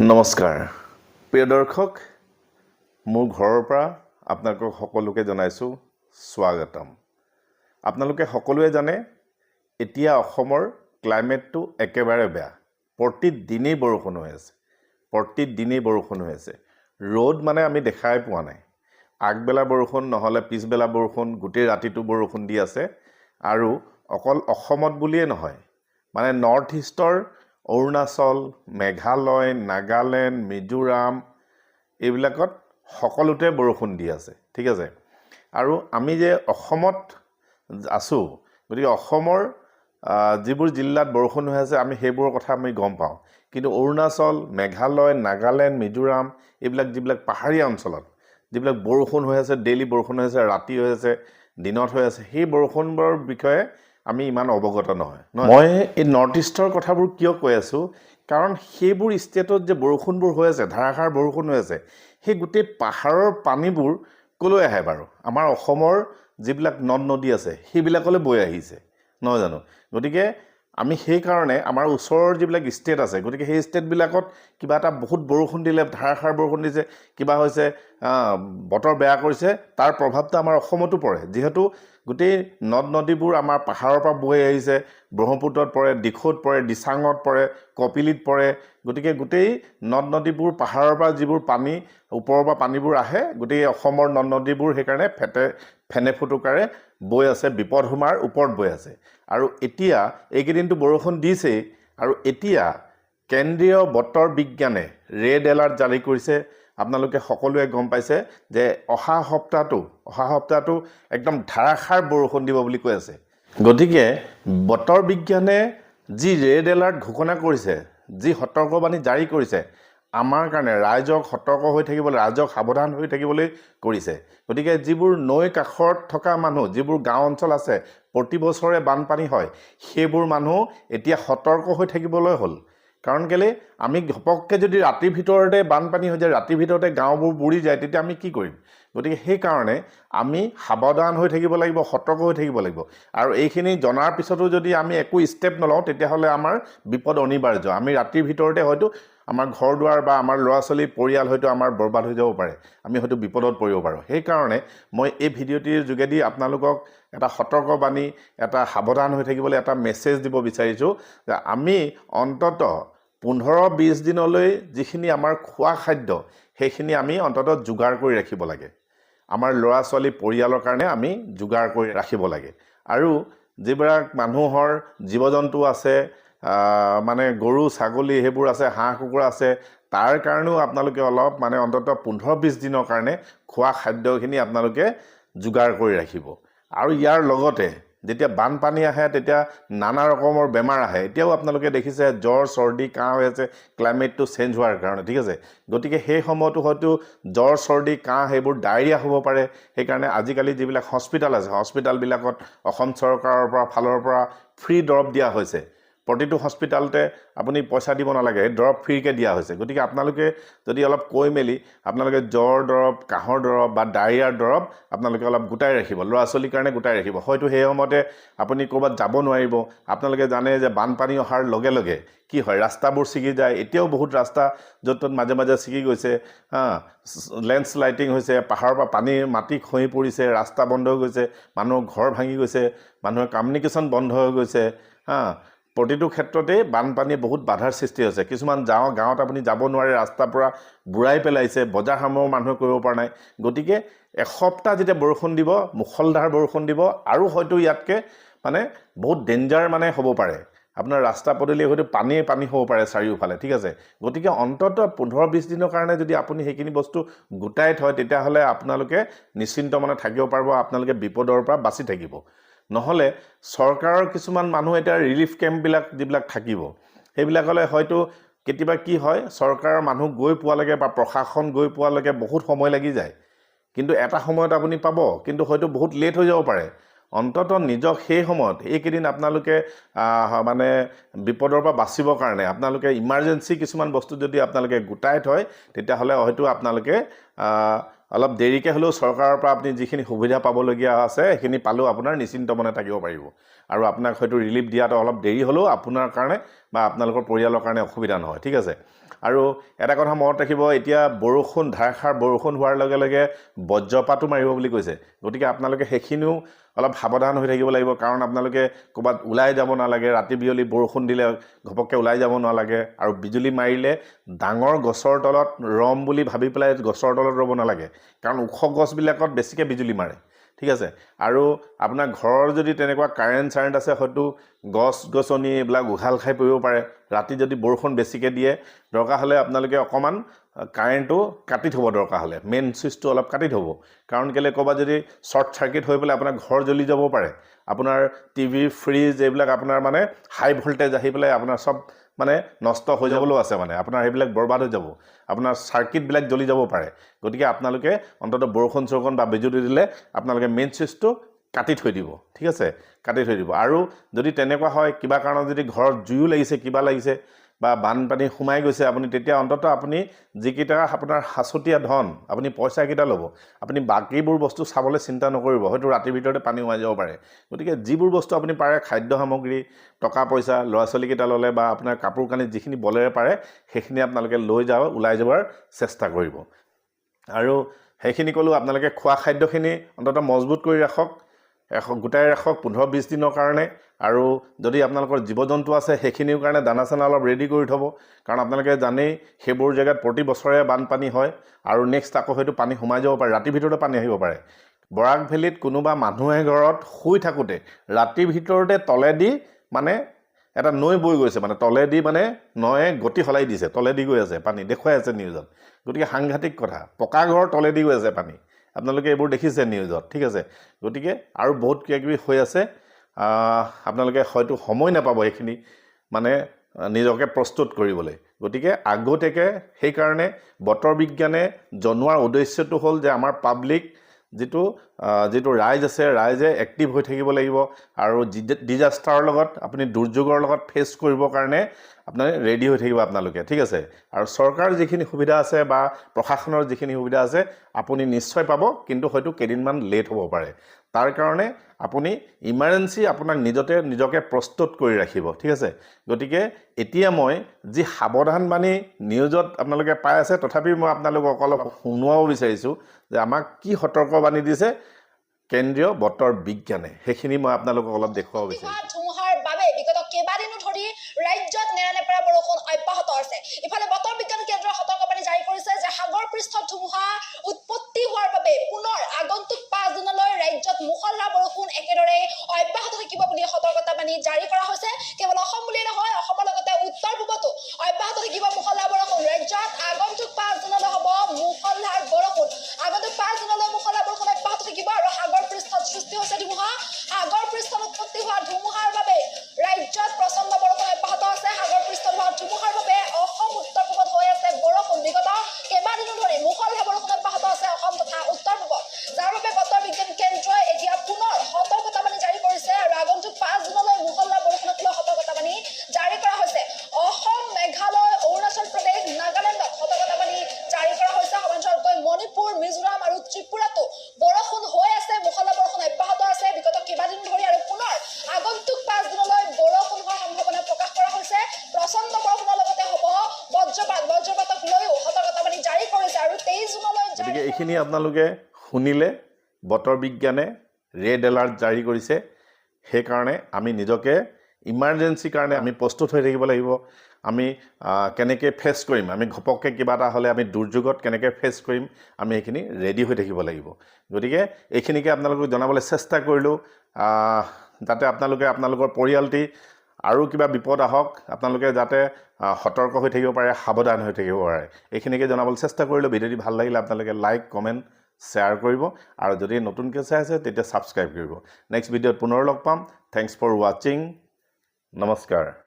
নমস্কাৰ। প্ৰিয় দৰ্শক মোৰ ঘৰৰ পৰা আপোনালোকক সকলোকে জনাইছোঁ স্বাগতম। আপোনালোকে সকলোৱে জানে এতিয়া অসমৰ ক্লাইমেটটো একেবাৰে বেয়া। প্ৰতিদিনেই বৰষুণ হৈ আছে। প্ৰতিদিনেই বৰষুণ হৈ আছে। ৰ'দ মানে আমি দেখাই পোৱা নাই। আগবেলা বৰষুণ নহ'লে পিছবেলা বৰষুণ গোটেই ৰাতিটো বৰষুণ দি আছে। আৰু অকল অসমত বুলিয়েই নহয় মানে নৰ্থ ইষ্টৰ অৰুণাচল মেঘালয় নাগালেণ্ড মিজোৰাম এইবিলাকত সকলোতে বৰষুণ দি আছে ঠিক আছে? আৰু আমি যে অসমত আছোঁ গতিকে অসমৰ যিবোৰ জিলাত বৰষুণ হৈ আছে আমি সেইবোৰৰ কথা আমি গম পাওঁ। কিন্তু অৰুণাচল মেঘালয় নাগালেণ্ড মিজোৰাম এইবিলাক যিবিলাক পাহাৰীয়া অঞ্চলত যিবিলাক বৰষুণ হৈ আছে ডেইলি বৰষুণ হৈ আছে ৰাতি হৈ আছে দিনত হৈ আছে সেই বৰষুণবোৰৰ বিষয়ে আমি ইমান অৱগত নহয়? মই এই নৰ্থ ইষ্টৰ কথাবোৰ কিয় কৈ আছোঁ? কাৰণ সেইবোৰ ষ্টেটত যে বৰষুণবোৰ হৈ আছে ধাৰাসাৰ বৰষুণ হৈ আছে সেই গোটেই পাহাৰৰ পানীবোৰ ক'লৈ আহে বাৰু? আমাৰ অসমৰ যিবিলাক নদ নদী আছে সেইবিলাকলৈ বৈ আহিছে নহয় জানো? গতিকে আমি সেইকাৰণে আমাৰ ওচৰৰ যিবিলাক ষ্টেট আছে গতিকে সেই ষ্টেটবিলাকত কিবা এটা বহুত বৰষুণ দিলে ধাৰাসাৰ বৰষুণ দিছে কিবা হৈছে বতৰ বেয়া কৰিছে তাৰ প্ৰভাৱটো আমাৰ অসমতো পৰে। যিহেতু গোটেই নদ নদীবোৰ আমাৰ পাহাৰৰ পৰা বৈ আহিছে ব্ৰহ্মপুত্ৰত পৰে দিখৌত পৰে দিচাঙত পৰে কপিলিত পৰে গতিকে গোটেই নদ নদীবোৰ পাহাৰৰ পৰা যিবোৰ পানী ওপৰৰ পৰা পানীবোৰ আহে গোটেই অসমৰ নদ নদীবোৰ সেইকাৰণে ফেটে ফেনে ফুটুকাৰে বৈ আছে বিপদ সীমাৰ ওপৰত বৈ আছে। আৰু এতিয়া এইকেইদিনটো বৰষুণ দিছেই। আৰু এতিয়া কেন্দ্ৰীয় বতৰ বিজ্ঞানে ৰেড এলাৰ্ট জাৰি কৰিছে। আপোনালোকে সকলোৱে গম পাইছে যে অহা সপ্তাহটো অহা সপ্তাহটো একদম ধাৰাসাৰ বৰষুণ দিব বুলি কৈ আছে। গতিকে বতৰ বিজ্ঞানে যি ৰেড এলাৰ্ট ঘোষণা কৰিছে যি সতৰ্কবাণী জাৰি কৰিছে আমাৰ কাৰণে ৰাইজক সতৰ্ক হৈ থাকিবলৈ, ৰাইজক সাৱধান হৈ থাকিবলৈ কৰিছে। গতিকে যিবোৰ নৈ কাষত থকা মানুহ, যিবোৰ গাঁও অঞ্চল আছে, প্ৰতি বছৰে বানপানী হয়, সেইবোৰ মানুহ এতিয়া সতৰ্ক হৈ থাকিবলৈ হ'ল। কাৰণ কেলৈ, আমি ঘপককৈ যদি ৰাতিৰ ভিতৰতে বানপানী হৈ যায়, ৰাতিৰ ভিতৰতে গাঁওবোৰ বুৰি যায়, তেতিয়া আমি কি কৰিম? গতিকে সেইকাৰণে আমি সাৱধান হৈ থাকিব লাগিব, সতৰ্ক হৈ থাকিব লাগিব। আৰু এইখিনি জনাৰ পিছতো যদি আমি একো ষ্টেপ নলওঁ, তেতিয়াহ'লে আমাৰ বিপদ অনিবাৰ্য। আমি ৰাতিৰ ভিতৰতে হয়তো আমাৰ ঘৰ দুৱাৰ বা আমাৰ ল'ৰা ছোৱালী পৰিয়াল হয়তো আমাৰ বৰবাদ হৈ যাব পাৰে। আমি হয়তো বিপদত পৰিব পাৰোঁ। সেইকাৰণে মই এই ভিডিঅ'টিৰ যোগেদি আপোনালোকক এটা সতৰ্কবাণী এটা সাৱধান হৈ থাকিবলৈ এটা মেছেজ দিব বিচাৰিছোঁ যে আমি অন্ততঃ পোন্ধৰ বিছ দিনলৈ যিখিনি আমাৰ খোৱা খাদ্য সেইখিনি আমি অন্ততঃ যোগাৰ কৰি ৰাখিব লাগে। আমাৰ ল'ৰা ছোৱালী পৰিয়ালৰ কাৰণে আমি যোগাৰ কৰি ৰাখিব লাগে। আৰু যিবিলাক মানুহৰ জীৱ জন্তু আছে মানে গৰু ছাগলী সেইবোৰ আছে হাঁহ কুকুৰা আছে। তাৰ কাৰণেও আপোনালোকে অলপ মানে অন্ততঃ পোন্ধৰ বিছ দিনৰ কাৰণে খোৱা খাদ্যখিনি আপোনালোকে যোগাৰ কৰি ৰাখিব। আৰু ইয়াৰ লগতে যেতিয়া বানপানী আহে তেতিয়া নানা ৰকমৰ বেমাৰ আহে। এতিয়াও আপোনালোকে দেখিছে জ্বৰ চৰ্দি কাহ হৈ আছে ক্লাইমেটটো চেঞ্জ হোৱাৰ কাৰণে ঠিক আছে? গতিকে সেই সময়তো হয়তো জ্বৰ চৰ্দি কাহ সেইবোৰ ডায়েৰিয়া হ'ব পাৰে। সেইকাৰণে আজিকালি যিবিলাক হস্পিটেল আছে হস্পিটেলবিলাকত অসম চৰকাৰৰ পৰা ফালৰ পৰা ফ্ৰী দৰৱ দিয়া হৈছে। প্ৰতিটো হস্পিটেলতে আপুনি পইচা দিব নালাগে দৰৱ ফ্ৰীকৈ দিয়া হৈছে। গতিকে আপোনালোকে যদি অলপ কৈ মেলি আপোনালোকে জ্বৰ দৰৱ, কাহৰ দৰৱ বা ডায়েৰিয়াৰ দৰৱ আপোনালোকে অলপ গোটাই ৰাখিব ল'ৰা ছোৱালীৰ কাৰণে গোটাই ৰাখিব। হয়তো সেই সময়তে আপুনি ক'ৰবাত যাব নোৱাৰিব, আপোনালোকে জানে যে বানপানী অহাৰ লগে লগে কি হয়, ৰাস্তাবোৰ ছিগি যায়, এতিয়াও বহুত ৰাস্তা য'ত ত'ত মাজে মাজে ছিগি গৈছে। লেণ্ডশ্লাইডিং হৈছে, পাহাৰৰ পৰা পানীৰ মাটি খহি পৰিছে, ৰাস্তা বন্ধ হৈ গৈছে, মানুহৰ ঘৰ ভাঙি গৈছে, মানুহৰ কমিউনিকেশ্যন বন্ধ হৈ গৈছে। হা প্ৰতিটো ক্ষেত্ৰতেই বানপানীয়ে বহুত বাধাৰ সৃষ্টি হৈছে। কিছুমান যাওঁ গাঁৱত আপুনি যাব নোৱাৰে ৰাস্তাৰ পৰা বুঢ়াই পেলাইছে বজাৰ সমাৰ মানুহে কৰিব পৰা নাই। গতিকে এসপ্তাহ যেতিয়া বৰষুণ দিব মুখলধাৰ বৰষুণ দিব আৰু হয়তো ইয়াতকৈ মানে বহুত ডেঞ্জাৰ মানে হ'ব পাৰে। আপোনাৰ ৰাস্তা পদূলি হয়তো পানীয়ে পানী হ'ব পাৰে চাৰিওফালে ঠিক আছে? গতিকে অন্ততঃ পোন্ধৰ বিছ দিনৰ কাৰণে যদি আপুনি সেইখিনি বস্তু গোটাই থয় তেতিয়াহ'লে আপোনালোকে নিশ্চিন্ত মানে থাকিব পাৰিব আপোনালোকে বিপদৰ পৰা বাচি থাকিব। নহ'লে চৰকাৰৰ কিছুমান মানুহ এতিয়া ৰিলিফ কেম্পবিলাক যিবিলাক থাকিব সেইবিলাকলৈ হয়তো কেতিয়াবা কি হয় চৰকাৰৰ মানুহ গৈ পোৱালৈকে বা প্ৰশাসন গৈ পোৱালৈকে বহুত সময় লাগি যায়। কিন্তু এটা সময়ত আপুনি পাব কিন্তু হয়তো বহুত লেট হৈ যাব পাৰে। অন্ততঃ নিজক সেই সময়ত এইকেইদিন আপোনালোকে মানে বিপদৰ পৰা বাচিবৰ কাৰণে আপোনালোকে ইমাৰ্জেঞ্চি কিছুমান বস্তু যদি আপোনালোকে গোটাই থয় তেতিয়াহ'লে হয়তো আপোনালোকে অলপ দেৰিকৈ হ'লেও চৰকাৰৰ পৰা আপুনি যিখিনি সুবিধা পাবলগীয়া আছে সেইখিনি পালেও আপোনাৰ নিশ্চিন্ত মনে থাকিব পাৰিব। আৰু আপোনাক হয়তো ৰিলিফ দিয়াটো অলপ দেৰি হ'লেও আপোনাৰ কাৰণে বা আপোনালোকৰ পৰিয়ালৰ কাৰণে অসুবিধা নহয় ঠিক আছে? আৰু এটা কথা মনত ৰাখিব এতিয়া বৰষুণ ধাৰাসাৰ বৰষুণ হোৱাৰ লগে লগে বজ্ৰপাতো মাৰিব বুলি কৈছে। গতিকে আপোনালোকে সেইখিনিও অলপ সাৱধান হৈ থাকিব লাগিব কাৰণ আপোনালোকে ক'ৰবাত ওলাই যাব নালাগে ৰাতি বিয়লি বৰষুণ দিলে ঘপককৈ ওলাই যাব নালাগে আৰু বিজুলী মাৰিলে ডাঙৰ গছৰ তলত ৰম বুলি ভাবি পেলাই গছৰ তলত ৰ'ব নালাগে। কাৰণ ওখ গছবিলাকত বেছিকৈ বিজুলী মাৰে। ঠিক আছে? আৰু আপোনাৰ ঘৰৰ যদি তেনেকুৱা কাৰেণ্ট চাৰেণ্ট আছে হয়তো গছ গছনি এইবিলাক উঘাল খাই পৰিব পাৰে। ৰাতি যদি বৰষুণ বেছিকৈ দিয়ে দৰকাৰ হ'লে আপোনালোকে অকণমান কাৰেণ্টটো কাটি থ'ব দৰকাৰ হ'লে। মেইন ছুইচটো অলপ কাটি থ'ব। কাৰণ কেলৈ ক'ৰবাত যদি শ্বৰ্ট চাৰ্কিট হৈ পেলাই আপোনাৰ ঘৰ জ্বলি যাব পাৰে আপোনাৰ টিভি ফ্ৰিজ এইবিলাক আপোনাৰ মানে হাই ভল্টেজ আহি পেলাই আপোনাৰ চব মানে নষ্ট হৈ যাবলৈও আছে মানে। আপোনাৰ সেইবিলাক বৰবাদ হৈ যাব। আপোনাৰ চাৰ্কিটবিলাক জ্বলি যাব পাৰে। গতিকে আপোনালোকে অন্ততঃ বৰষুণ চৰষুণ বা বিজুলী দিলে আপোনালোকে মেইন ছুইচটো কাটি থৈ দিব। ঠিক আছে? কাটি থৈ দিব। আৰু যদি তেনেকুৱা হয় কিবা কাৰণত যদি ঘৰত জুয়ো লাগিছে কিবা লাগিছে বা বানপানী সোমাই গৈছে আপুনি তেতিয়া অন্ততঃ আপুনি যিকেইটা আপোনাৰ সাঁচতীয়া ধন আপুনি পইচাকেইটা ল'ব আপুনি বাকীবোৰ বস্তু চাবলৈ চিন্তা নকৰিব হয়তো ৰাতিৰ ভিতৰতে পানী সোমাই যাব পাৰে। গতিকে যিবোৰ বস্তু আপুনি পাৰে খাদ্য সামগ্ৰী টকা পইচা ল'ৰা ছোৱালীকেইটা ল'লে বা আপোনাৰ কাপোৰ কানি যিখিনি বলেৰে পাৰে সেইখিনি আপোনালোকে লৈ যাব ওলাই যাবৰ চেষ্টা কৰিব। আৰু সেইখিনি ক'লোঁ আপোনালোকে খোৱা খাদ্যখিনি অন্ততঃ মজবুত কৰি ৰাখক। এশ গোটাই ৰাখক পোন্ধৰ বিছ দিনৰ কাৰণে। আৰু যদি আপোনালোকৰ জীৱ জন্তু আছে সেইখিনিৰ কাৰণে দানা চানা অলপ ৰেডি কৰি থ'ব। কাৰণ আপোনালোকে জানেই সেইবোৰ জেগাত প্ৰতি বছৰে বানপানী হয়। আৰু নেক্সট আকৌ হয়তো পানী সোমাই যাব পাৰে ৰাতিৰ ভিতৰতে পানী আহিব পাৰে। বৰাক ভেলীত কোনোবা মানুহে ঘৰত শুই থাকোঁতে ৰাতিৰ ভিতৰতে তলেদি মানে এটা নৈ বৈ গৈছে। মানে তলেদি মানে নয়ে গতি সলাই দিছে তলেদি গৈ আছে পানী দেখুৱাই আছে নিউজত গতিকে সাংঘাতিক কথা পকা ঘৰ তলেদি গৈ আছে পানী। আপোনালোকে এইবোৰ দেখিছে নিউজত ঠিক আছে? গতিকে আৰু বহুত কিবা কিবি হৈ আছে। আপোনালোকে হয়তো সময় নাপাব সেইখিনি মানে নিজকে প্ৰস্তুত কৰিবলৈ। গতিকে আগতীয়াকৈ সেইকাৰণে বতৰ বিজ্ঞানে জনোৱাৰ উদ্দেশ্যটো হ'ল যে আমাৰ পাব্লিক যিটো যিটো ৰাইজ আছে ৰাইজে এক্টিভ হৈ থাকিব লাগিব আৰু ডিজাষ্টাৰৰ লগত আপুনি দুৰ্যোগৰ লগত ফেচ কৰিবৰ কাৰণে আপোনাৰ ৰেডি হৈ থাকিব আপোনালোকে ঠিক আছে? আৰু চৰকাৰৰ যিখিনি সুবিধা আছে বা প্ৰশাসনৰ যিখিনি সুবিধা আছে আপুনি নিশ্চয় পাব কিন্তু হয়তো কেইদিনমান লেট হ'ব পাৰে। তাৰ কাৰণে আপুনি ইমাৰ্জেঞ্চি আপোনাক নিজতে নিজকে প্ৰস্তুত কৰি ৰাখিব ঠিক আছে? গতিকে এতিয়া মই যি সাৱধানবাণী নিউজত আপোনালোকে পাই আছে তথাপি মই আপোনালোকক অলপ শুনোৱাব বিচাৰিছোঁ যে আমাক কি সতৰ্কবাণী দিছে কেন্দ্ৰীয় বতৰ বিজ্ঞানে। সেইখিনি মই আপোনালোকক অলপ দেখুৱাব বিচাৰিছোঁ। বাবে বিগত কেইবাদিনো ধৰি ৰাজ্যত নেৰানেপেৰা বৰষুণ অব্যাহত আছে। ইফালে বতৰ বিজ্ঞান এইখিনি আপোনালোকে শুনিলে, বতৰ বিজ্ঞানে ৰেড এলাৰ্ট জাৰি কৰিছে। সেইকাৰণে আমি নিজকে ইমাৰ্জেঞ্চিৰ কাৰণে আমি প্ৰস্তুত হৈ থাকিব লাগিব। আমি কেনেকৈ ফেচ কৰিম, আমি ঘপককৈ কিবা এটা হ'লে আমি দুৰ্যোগত কেনেকৈ ফেচ কৰিম, আমি সেইখিনি ৰেডি হৈ থাকিব লাগিব। গতিকে এইখিনিকে আপোনালোকক জনাবলৈ চেষ্টা কৰিলোঁ। যাতে আপোনালোকে, আপোনালোকৰ পৰিয়ালটি আৰু কিবা বিপদ আহক আপোনালোকে যাতে সতৰ্ক হৈ থাকিব পাৰে সাৱধান হৈ থাকিব পাৰে। এইখিনিকে জনাবলৈ চেষ্টা কৰিলোঁ। ভিডিঅ'টি ভাল লাগিলে আপোনালোকে লাইক কমেণ্ট শ্বেয়াৰ কৰিব আৰু যদি নতুনকৈ চাই আছে তেতিয়া ছাবস্ক্ৰাইব কৰিব। নেক্সট ভিডিঅ'ত পুনৰ লগ পাম। থেংকছ ফৰ ৱাচিং নমস্কাৰ।